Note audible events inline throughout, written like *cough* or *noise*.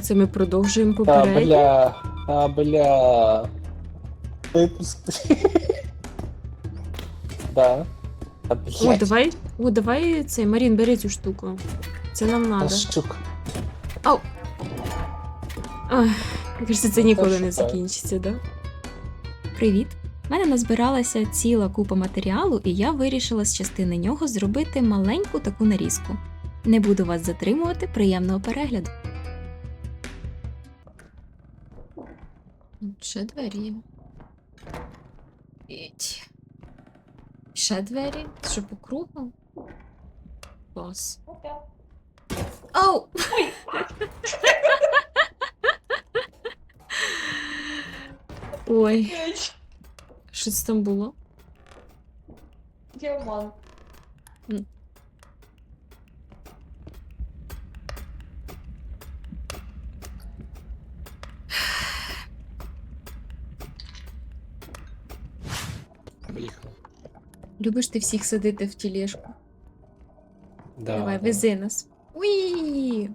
Це ми продовжуємо А, попередньо. бля. А, бля. Випуск. *laughs* Да. А, О, блядь. давай. О, давай цей, Марін, бери цю штуку. Це нам Та надо. штука. Ай, Мені кажеться, це ніколи не закінчиться, да? Привіт! У мене назбиралася ціла купа матеріалу, і я вирішила з частини нього зробити маленьку таку нарізку. Не буду вас затримувати, приємного перегляду. Ще двері. Іть. Ще двері? Що по кругу? Клас. Ау! Ой, що це там було? Діамант. Любиш ти всіх садити в тілешку? Да, Давай, да. вези нас. Уї!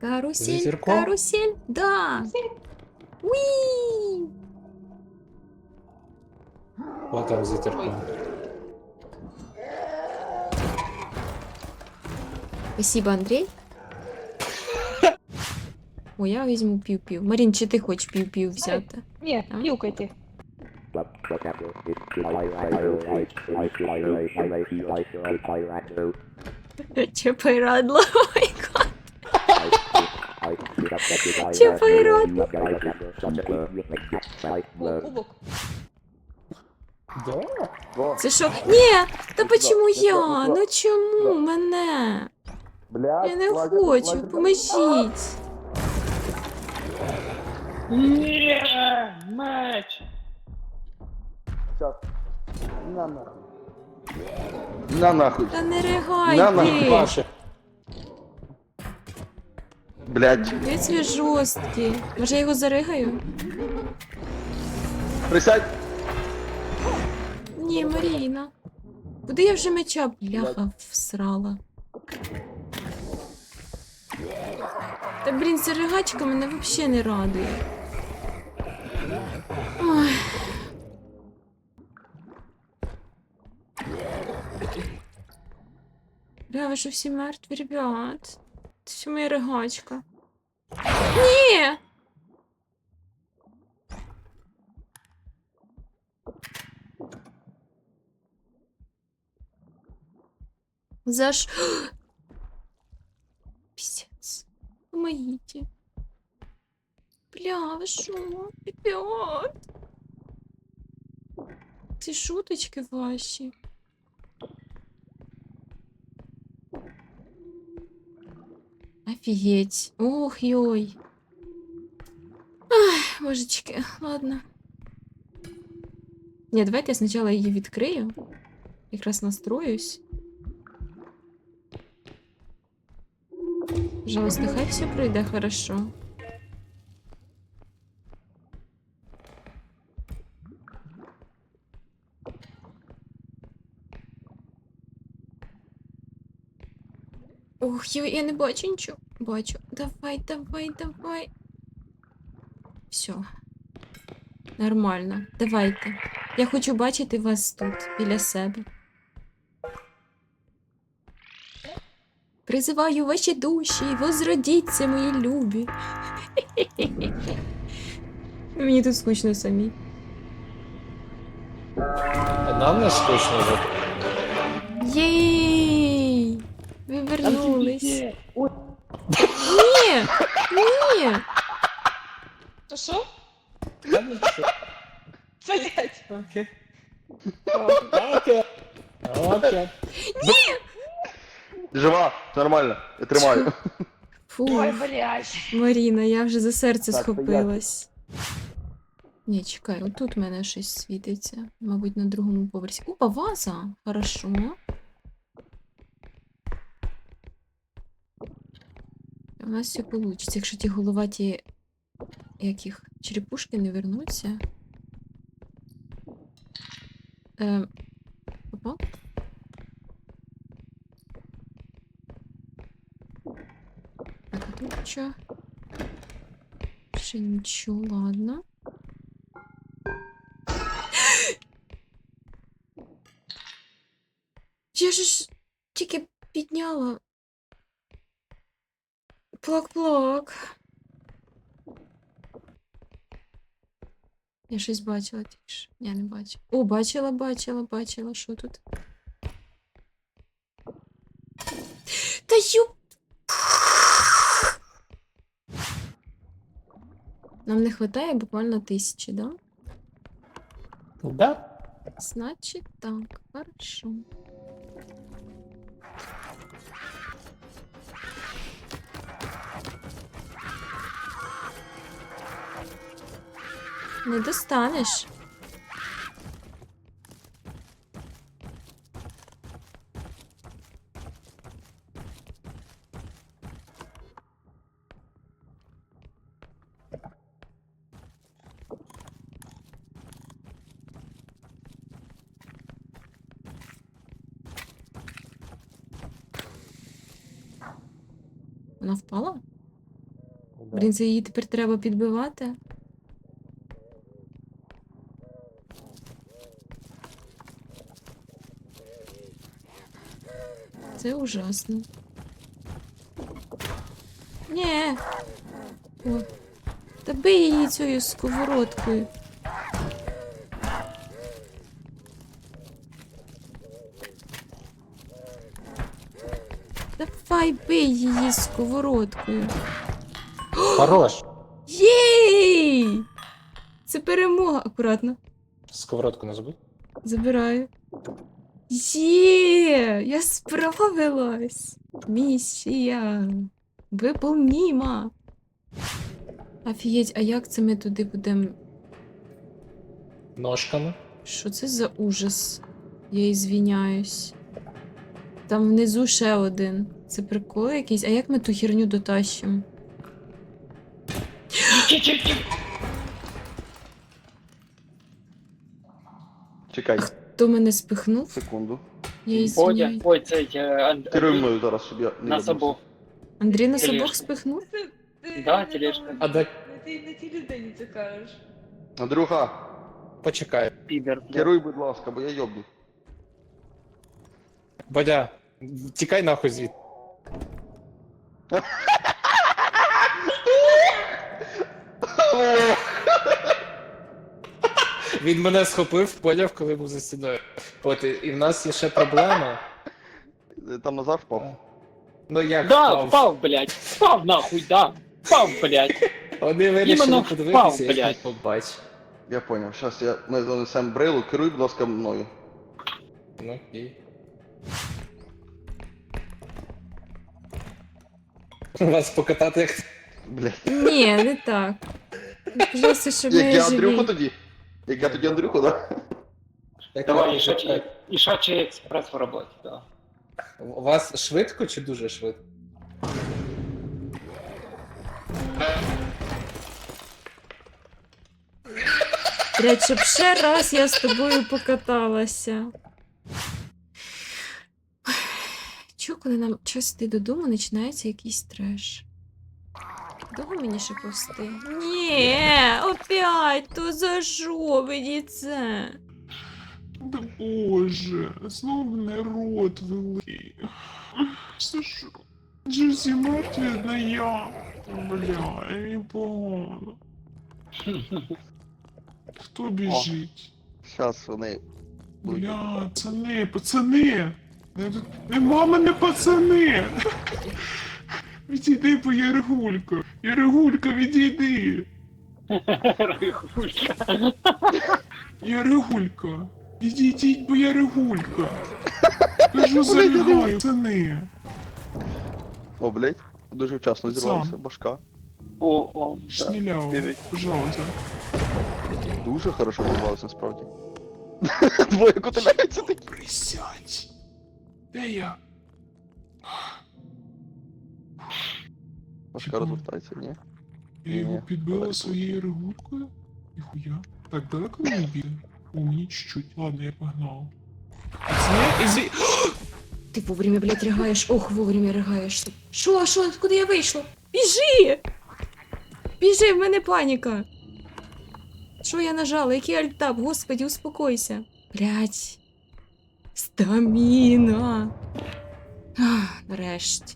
Карусель, Зазеркал? карусель, да! Уї! Вот там за зеркалом. Спасибо, Андрей. О, я візьму пів-пів. Марін, чи ти хочеш пів-пів взяти? Ні, А? пілкайте. Чепай радло. *laughs* Ой, гад. Чепай радло. Кубок, кубок. Да? Це що? Ні! Та почему я? Ну чому мене? Я не хочу, поможіть. Ні, Меч. На нахуй. На нахуй. Та не На, на, ригай ти. Паша. Блять. Геть ви жорсткі. Може я його заригаю? Присядь. Ні, Маріна. Куди я вже меча бляха всрала? Та блін, ця ригачка мене взагалі не радує. Ой. *gasps* Бля, ви що всі мертві, ребят? Це ще моя ригачка. Ні! За ш... Пиздец. Помогите. Бля, вы шо? Ребят. Ці шуточки ваші. Офігеть. Ох, йой. Ах, божечки, ладно. Ні, давайте я спочатку її відкрию. Якраз настроюсь. Пожалуйста, хай все пройде хорошо. Я, я не бачу нічого. Бачу. Давай, давай, давай. Все. Нормально. Давайте. Я хочу бачити вас тут, біля себе. Призиваю ваші душі, возродіться, мої любі. Мені тут скучно самі. А Нам не скучно вже. Єй! Ви вернулись. Ні! Ні! То що? Блять. Окей. Окей. Окей. Жива. Нормально. Я тримаю. Фу, Ой, блять. Маріна, я вже за серце Так, схопилась. Ні, чекай, отут в мене щось світиться. Мабуть, на другому поверсі. Опа, ваза! Хорошо. У нас все вийде, якщо ті головаті яких черепушки не вернуться. Е. Так, а тут що? Більше нічого, ладно. *gasps* Я ж тільки підняла. Плак-плак. Я щось бачила тільки. Я не бачила. О, бачила, бачила, бачила. Що тут? Та ю. Нам не вистачає буквально тисячі, да? Да? Значит так, хорошо. Не достанеш. Вона впала? Да. Блін, це її тепер треба підбивати. Це ужасно. Ні. О. Та бий її цією сковородкою. Давай бий її сковородкою. Хорош. Єй! Це перемога. Акуратно. Сковородку не забудь. Забираю. Є! Я справилась! Місія! Виполніма! Офігеть, а як це ми туди будемо? Ножками. Що це за ужас? Я ізвіняюсь. Там внизу ще один. Це прикол якийсь. А як ми ту херню дотащимо? Чекай, Хто мене спихнув? секунду. Я Бодя, ізвіняюсь. ой, це я Анд- Керуй Андрій, мною зараз, щоб я не нас обох. Андрій нас Тележка. обох спихнув? Ти, ти Да, не тележка. А де- ти не тій людині це кажеш. Андрюха, Почекай. Підер. блядь. керуй, будь ласка, бо я йобну. Бодя, тікай нахуй звідти. *laughs* *laughs* Він мене схопив, поняв, коли був за стіною. От, і, і в нас є ще проблема. Там Назар впав. Ну як Да, впав? впав, блядь. Впав нахуй, да. Впав, блядь. Вони вирішили Іменно подивитися, впав, як блядь. я побачив. Я поняв. Щас я ми занесемо брилу, керуй, будь ласка, мною. Ну, і... Вас покатати як Блять. Ні, не так. Пожалуйста, щоб Як ми я Андрюху живі. тоді? Як я тоді Андрюху, да? як Давай, ішачий, покатати. ішачий експрес в роботі, да. У вас швидко чи дуже швидко? Блядь, щоб ще раз я з тобою покаталася. Чого, коли нам час йти додому, починається якийсь треш? Довго мені ще повсти? Ні, опять, то за що мені це? Да боже, знов мене рот великий. Це що? Же всі мертві одна я. Бля, мені погано. Хто біжить? Щас вони. Бля, пацани, пацани! Не- Нема мене пацани! Відійди по Яригулька! Яригулька, відійди! Рихулька. Яригулька! Відійдіть, бо Яригулька! Кажу, заригаю, пацани! О, блять. Дуже вчасно зірвався, башка. О, о, Дивись. пожалуйста. Дуже хорошо зірвався, насправді. *laughs* Двоє кутиляються такі. Присядь. Де я? Башка розвертається, ні? Я його підбила своєю регулькою? Ніхуя. Так далеко не бігає? О, мені чуть-чуть. Ладно, я погнав. Це ізі... *gasps* Ти вовремя, блядь, ригаєш. Ох, вовремя ригаєш. Що, що, куди я вийшла? Біжи! Біжи, в мене паніка. Що я нажала? Який альтап? Господи, успокойся. Блять. Стаміна. Ах, Нарешті.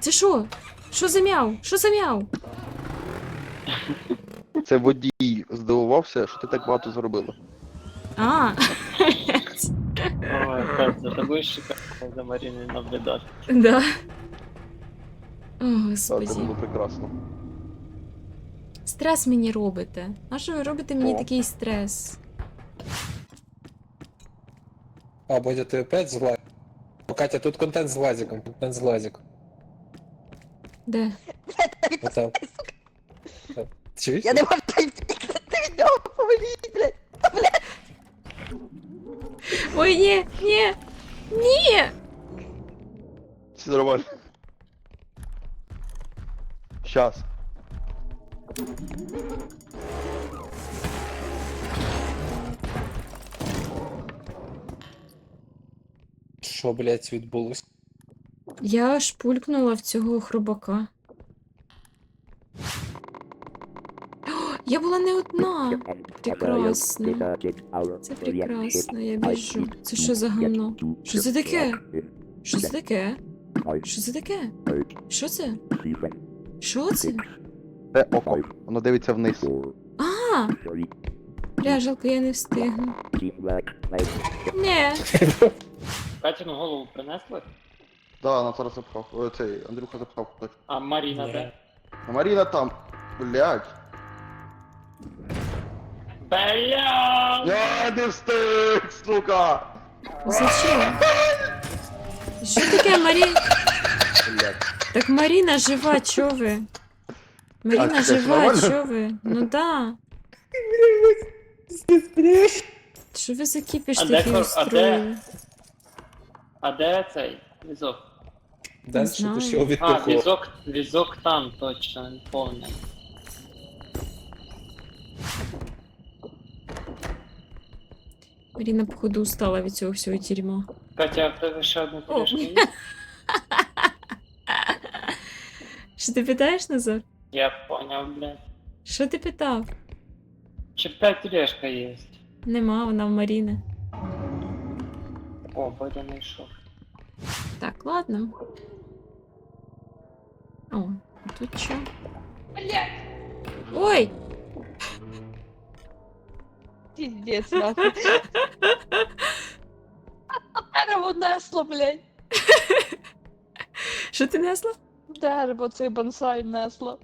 Це що? Що за мяу? Що за мяу? Це водій здивувався, що ти так багато зробила. А, Ой, так, за тобою шикарно за Маріною наблюдати. да. О, Так, це господи. було прекрасно. Стрес мені робите. А що ви робите мені О. такий стрес? А, Бодя, ти опять з глазиком? Катя, тут контент з глазиком, контент з глазиком. Де? Отам. *laughs* Чуєш? Я не можу йти від нього повеліть, блядь. Ой, ні, ні, ні! Все нормально. Щас. Що, блядь, відбулось? Я аж пулькнула в цього хробака. Я була не одна. Прекрасно. Це прекрасно, я біжу. Це що за гамно? Що це таке? Що це таке? Що це таке? Що це? Що це? Це око. Воно дивиться вниз. А! Бля, жалко, я не встигну. Не. Катіну голову принесли? Да, вона зараз запхав. О, цей Андрюха запхав. А Маріна Ні. де? А Маріна там. Блядь. Бля! Я не встиг, сука! Зачем? Що таке, Марі? Блядь. Так Маріна жива, чо ви? Маріна А, це жива, нормально? чо ви? Ну да. Що ви за кіпіш А де такий кор- а устроїли? А де цей візок? Далі знаю. ти що А, відпухло? візок, візок там точно, не повний. Маріна, походу, устала від цього всього тюрма. Катя, а в тебе ще одна пиріжка є? Що ти питаєш, Назар? Я поняв, блядь. Що ти питав? Чи п'ять тележка є? Нема, вона в Маріни. О, Бодя не йшов. Так, ладно. О, а тут що? Блядь, Ой! пиздец, нахуй. Дерево несло, блядь. Що ти несла? Дерево цей бонсай несло.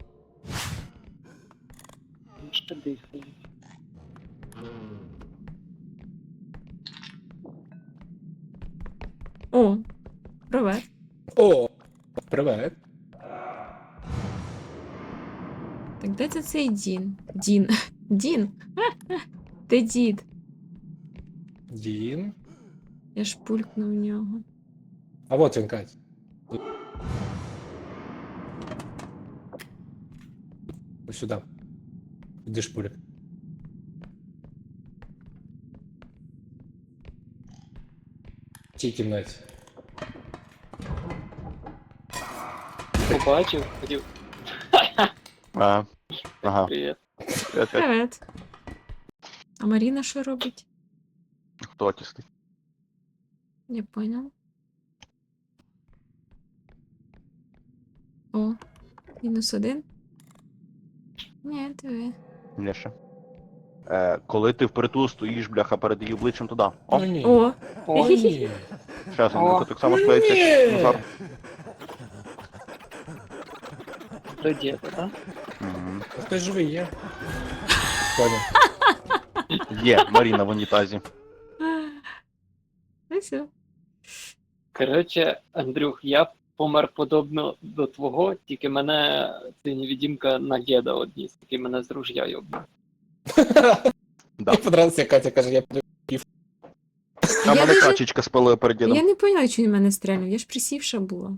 Що дихає? О, привет. О, привет. де це цей Дін? Дін. *laughs* Дін. *laughs* Ти дід. Дін. Я ж пулькнув в нього. А вот він, Кать. Ось сюди. Іди шпурик. В тій кімнаті. Побачив, хотів. А, ага. Привіт. Привет. А Маріна що робить? Хто тісний? Не понял. О, мінус один. Ні, диви. Ні, ще. Е, коли ти впритул стоїш, бляха, перед її обличчям туди. О, Ну ні. О, О, ні. щас, О. Андрюха, так само склеїться. Назар. До діда, так? Хтось живий є. Понял. Є, Маріна в унітазі. ну все. Коротше, Андрюх, я помер подобно до твого, тільки мене ця невідімка на діда одніс, тільки мене з ружья йобнув. Да. Мені понравилось, як Катя каже, я піду. А Я мене даже- качечка спалила перед дідом. Я не поняла, чого він мене стрельнув, я ж присівша була.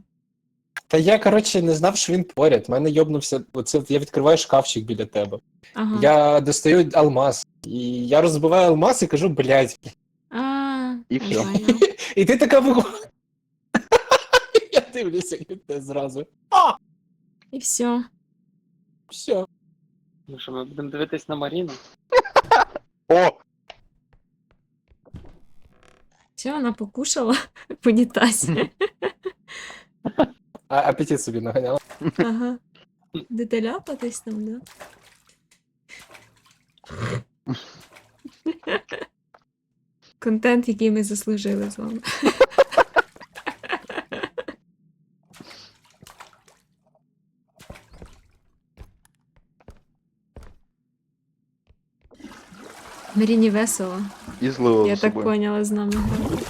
Та я, коротше, не знав, що він поряд. Мене йобнувся. Оце я відкриваю шкафчик біля тебе. Ага. Я достаю алмаз. І я розбиваю алмаз і кажу, блядь. А, І всьо. поняла. І ти така виходить. *laughs* дивлюся від те зразу. І все. Все. Ну що, ми будемо дивитись на Маріну? *laughs* О! Все, вона покушала в унітазі. *laughs* А апетит собі наганяла. Ага. Будете ляпатись там, да? Контент, який ми заслужили з вами. Маріні весело. І злила Я так собою. поняла з нами грати.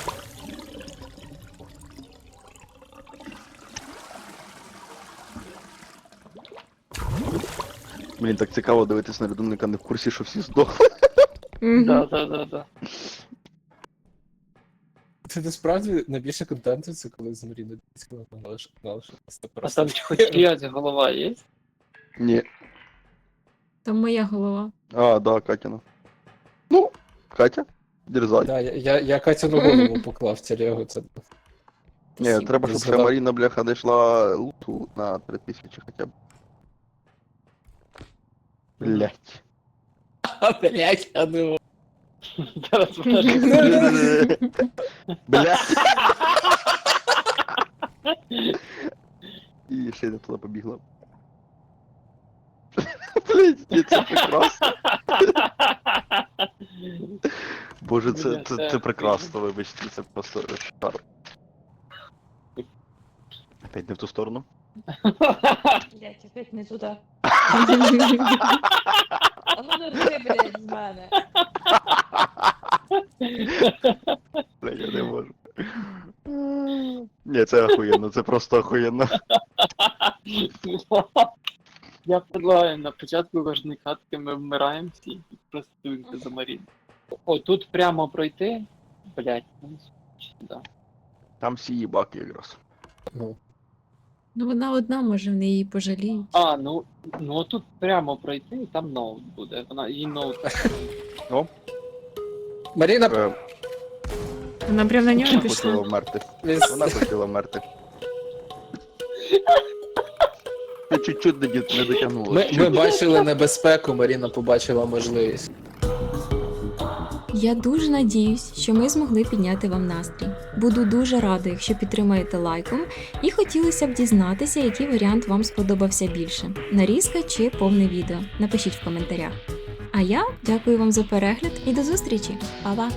Блін, так цікаво дивитись на людину, не в курсі, що всі здохли. Да, да, да, да. Це насправді найбільше контенту, це коли з Маріною Дицькою знали, що знали, що це А просто. там хоч чиясь голова є? Ні. Там моя голова. А, да, Катяна. Ну, Катя, дерзай. Да, я, я, я Катю на голову поклав телегу. Це... Ні, треба, щоб ще. Маріна, бляха, знайшла луту на 3000 хоча б. Блять. А, блядь, а ну. Блять. І ще не туди побігла. Блять, це прекрасно. Боже, це, це, це це прекрасно, вибачте, це просто шар. Опять не в ту сторону. *laughs* Блять, опять не туди. *laughs* А ну не рви, блядь, з мене. Бля, я не можу. Ні, це охуєнно, це просто охуєнно. Я предлагаю на початку кожної катки ми вмираємо всі і просто дивимося за Маріну. О, тут прямо пройти. Блять, ну да. Там всі їбаки якраз. Ну, Ну вона одна, може, в неї пожаліють. А, ну, ну тут прямо пройти, і там ноут буде. Вона її ноут. *laughs* Маріна, Е, Вона прям на нього пішла. хотіла вмерти. Він- Вона хотіла вмерти. Ти чуть-чуть не ді- не дотягнула. ми, ми бачили *laughs* небезпеку, Маріна побачила можливість. Я дуже надіюсь, що ми змогли підняти вам настрій. Буду дуже рада, якщо підтримаєте лайком, і хотілося б дізнатися, який варіант вам сподобався більше: нарізка чи повне відео. Напишіть в коментарях. А я дякую вам за перегляд і до зустрічі! Па-па!